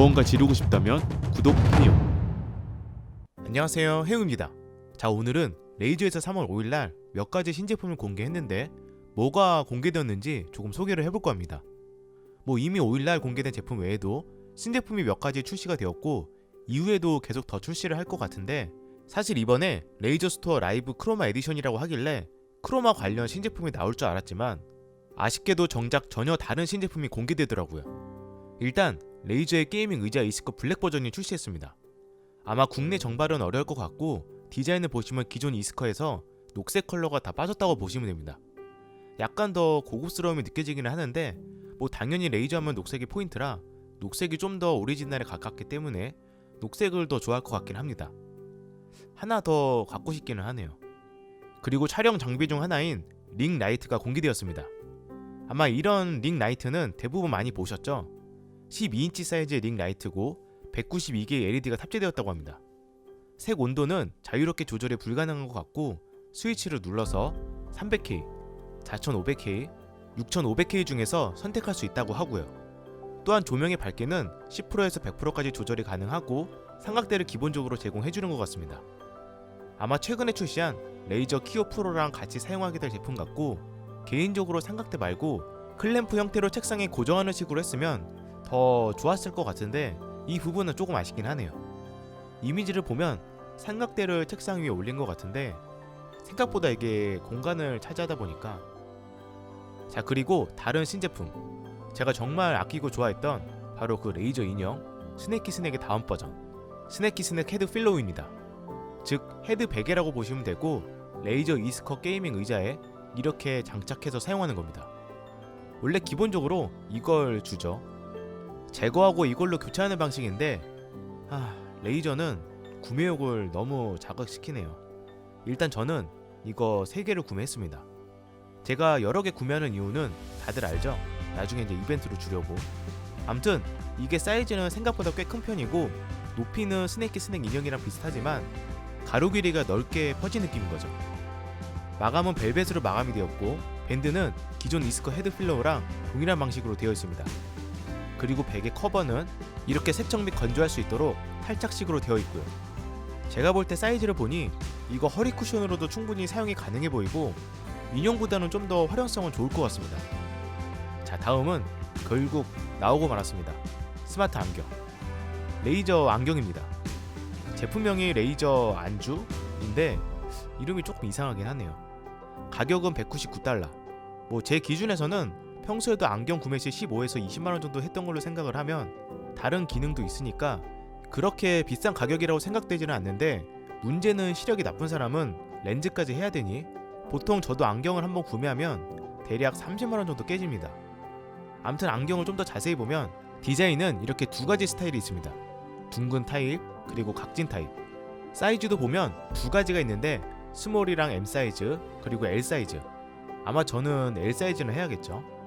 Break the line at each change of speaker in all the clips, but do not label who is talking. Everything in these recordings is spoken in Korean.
무언가 지르고 싶다면 구독 해요.
안녕하세요. 해우입니다. 자 오늘은 레이저에서 3월 5일날 몇 가지 신제품을 공개했는데 뭐가 공개되었는지 조금 소개를 해볼까 합니다. 뭐 이미 5일날 공개된 제품 외에도 신제품이 몇 가지 출시가 되었고 이후에도 계속 더 출시를 할 것 같은데 사실 이번에 레이저 스토어 라이브 크로마 에디션이라고 하길래 크로마 관련 신제품이 나올 줄 알았지만 아쉽게도 정작 전혀 다른 신제품이 공개되더라고요 일단 레이저의 게이밍 의자 이스커 블랙 버전이 출시했습니다 아마 국내 정발은 어려울 것 같고 디자인을 보시면 기존 이스커에서 녹색 컬러가 다 빠졌다고 보시면 됩니다. 약간 더 고급스러움이 느껴지기는 하는데 뭐 당연히 레이저 하면 녹색이 포인트라 녹색이 좀 더 오리지널에 가깝기 때문에 녹색을 더 좋아할 것 같긴 합니다. 하나 더 갖고 싶기는 하네요. 그리고 촬영 장비 중 하나인 링 라이트가 공개되었습니다. 아마 이런 링 라이트는 대부분 많이 보셨죠? 12인치 사이즈의 링 라이트고 192개의 LED가 탑재되었다고 합니다. 색 온도는 자유롭게 조절이 불가능한 것 같고 스위치를 눌러서 300K, 4500K, 6500K 중에서 선택할 수 있다고 하고요. 또한 조명의 밝기는 10%에서 100%까지 조절이 가능하고 삼각대를 기본적으로 제공해 주는 것 같습니다. 아마 최근에 출시한 레이저 키오 프로랑 같이 사용하게 될 제품 같고 개인적으로 삼각대 말고 클램프 형태로 책상에 고정하는 식으로 했으면 더 좋았을 것 같은데 이 부분은 조금 아쉽긴 하네요. 이미지를 보면 삼각대를 책상 위에 올린 것 같은데 생각보다 이게 공간을 차지하다 보니까 자 그리고 다른 신제품 제가 정말 아끼고 좋아했던 바로 그 레이저 인형 스네키 스넥의 다음 버전 스네키 스넥 헤드 필로우입니다. 즉 헤드 베개라고 보시면 되고 레이저 이스커 게이밍 의자에 이렇게 장착해서 사용하는 겁니다. 원래 기본적으로 이걸 주죠. 제거하고 이걸로 교체하는 방식인데 아, 레이저는 구매욕을 너무 자극시키네요. 일단 저는 이거 3개를 구매했습니다. 제가 여러 개 구매하는 이유는 다들 알죠? 나중에 이제 이벤트로 주려고. 암튼 이게 사이즈는 생각보다 꽤 큰 편이고 높이는 스네이키 스낵 인형이랑 비슷하지만 가로 길이가 넓게 퍼진 느낌인 거죠. 마감은 벨벳으로 마감이 되었고 밴드는 기존 이스커 헤드 필러우랑 동일한 방식으로 되어 있습니다. 그리고 베개 커버는 이렇게 세척 및 건조할 수 있도록 탈착식으로 되어 있고요. 제가 볼 때 사이즈를 보니 이거 허리 쿠션으로도 충분히 사용이 가능해 보이고 인형보다는 좀 더 활용성은 좋을 것 같습니다. 자 다음은 결국 나오고 말았습니다. 스마트 안경. 레이저 안경입니다. 제품명이 레이저 안주인데 이름이 조금 이상하긴 하네요. 가격은 199달러. 뭐 제 기준에서는 평소에도 안경 구매 시 15에서 20만 원 정도 했던 걸로 생각을 하면 다른 기능도 있으니까 그렇게 비싼 가격이라고 생각되지는 않는데 문제는 시력이 나쁜 사람은 렌즈까지 해야 되니 보통 저도 안경을 한번 구매하면 대략 30만 원 정도 깨집니다. 암튼 안경을 좀 더 자세히 보면 디자인은 이렇게 두 가지 스타일이 있습니다. 둥근 타입 그리고 각진 타입. 사이즈도 보면 두 가지가 있는데 스몰이랑 M 사이즈 그리고 L 사이즈. 아마 저는 L 사이즈는 해야겠죠.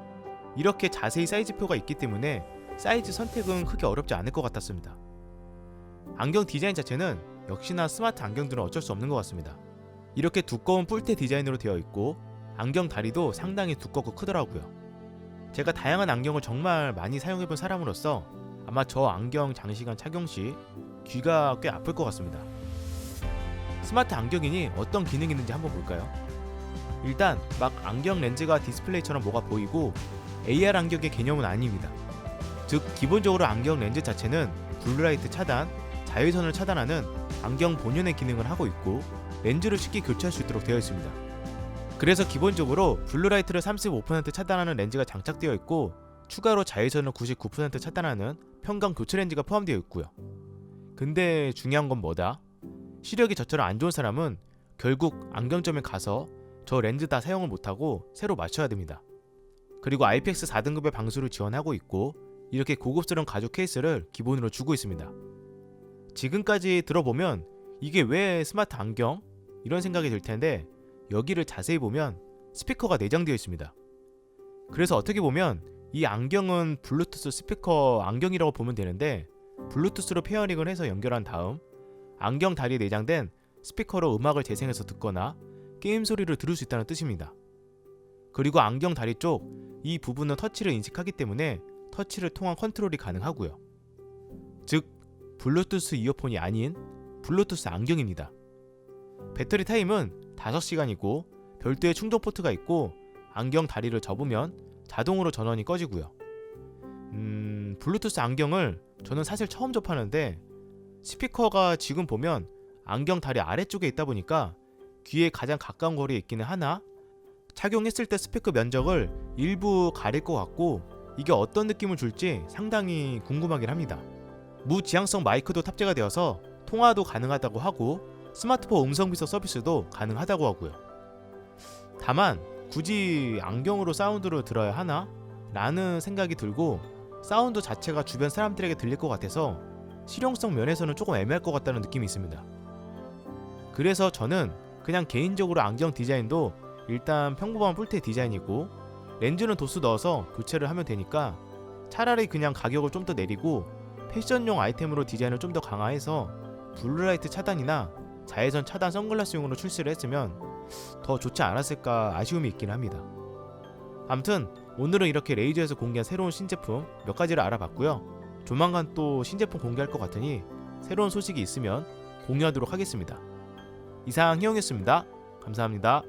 이렇게 자세히 사이즈표가 있기 때문에 사이즈 선택은 크게 어렵지 않을 것 같았습니다. 안경 디자인 자체는 역시나 스마트 안경들은 어쩔 수 없는 것 같습니다. 이렇게 두꺼운 뿔테 디자인으로 되어 있고 안경 다리도 상당히 두껍고 크더라고요. 제가 다양한 안경을 정말 많이 사용해본 사람으로서 아마 저 안경 장시간 착용 시 귀가 꽤 아플 것 같습니다. 스마트 안경이니 어떤 기능이 있는지 한번 볼까요? 일단 막 안경 렌즈가 디스플레이처럼 뭐가 보이고 AR 안경의 개념은 아닙니다. 즉 기본적으로 안경 렌즈 자체는 블루라이트 차단, 자외선을 차단하는 안경 본연의 기능을 하고 있고 렌즈를 쉽게 교체할 수 있도록 되어 있습니다. 그래서 기본적으로 블루라이트를 35% 차단하는 렌즈가 장착되어 있고 추가로 자외선을 99% 차단하는 평강 교체 렌즈가 포함되어 있고요. 근데 중요한 건 뭐다? 시력이 저처럼 안 좋은 사람은 결국 안경점에 가서 저 렌즈 다 사용을 못하고 새로 맞춰야 됩니다. 그리고 IPX 4등급의 방수를 지원하고 있고 이렇게 고급스러운 가죽 케이스를 기본으로 주고 있습니다. 지금까지 들어보면 이게 왜 스마트 안경? 이런 생각이 들 텐데 여기를 자세히 보면 스피커가 내장되어 있습니다. 그래서 어떻게 보면 이 안경은 블루투스 스피커 안경이라고 보면 되는데 블루투스로 페어링을 해서 연결한 다음 안경 다리에 내장된 스피커로 음악을 재생해서 듣거나 게임 소리를 들을 수 있다는 뜻입니다. 그리고 안경 다리 쪽 이 부분은 터치를 인식하기 때문에 터치를 통한 컨트롤이 가능하고요. 즉 블루투스 이어폰이 아닌 블루투스 안경입니다. 배터리 타임은 5시간이고 별도의 충전 포트가 있고 안경 다리를 접으면 자동으로 전원이 꺼지고요. 음, 블루투스 안경을 저는 사실 처음 접하는데 스피커가 지금 보면 안경 다리 아래쪽에 있다 보니까 귀에 가장 가까운 거리에 있기는 하나 착용했을 때 스피커 면적을 일부 가릴 것 같고 이게 어떤 느낌을 줄지 상당히 궁금하긴 합니다. 무지향성 마이크도 탑재가 되어서 통화도 가능하다고 하고 스마트폰 음성 비서 서비스도 가능하다고 하고요. 다만 굳이 안경으로 사운드를 들어야 하나? 라는 생각이 들고 사운드 자체가 주변 사람들에게 들릴 것 같아서 실용성 면에서는 조금 애매할 것 같다는 느낌이 있습니다. 그래서 저는 그냥 개인적으로 안경 디자인도 일단 평범한 뿔테 디자인이고 렌즈는 도수 넣어서 교체를 하면 되니까 차라리 그냥 가격을 좀 더 내리고 패션용 아이템으로 디자인을 좀 더 강화해서 블루라이트 차단이나 자외선 차단 선글라스용으로 출시를 했으면 더 좋지 않았을까 아쉬움이 있긴 합니다. 아무튼 오늘은 이렇게 레이저에서 공개한 새로운 신제품 몇 가지를 알아봤고요. 조만간 또 신제품 공개할 것 같으니 새로운 소식이 있으면 공유하도록 하겠습니다. 이상 희영이었습니다. 감사합니다.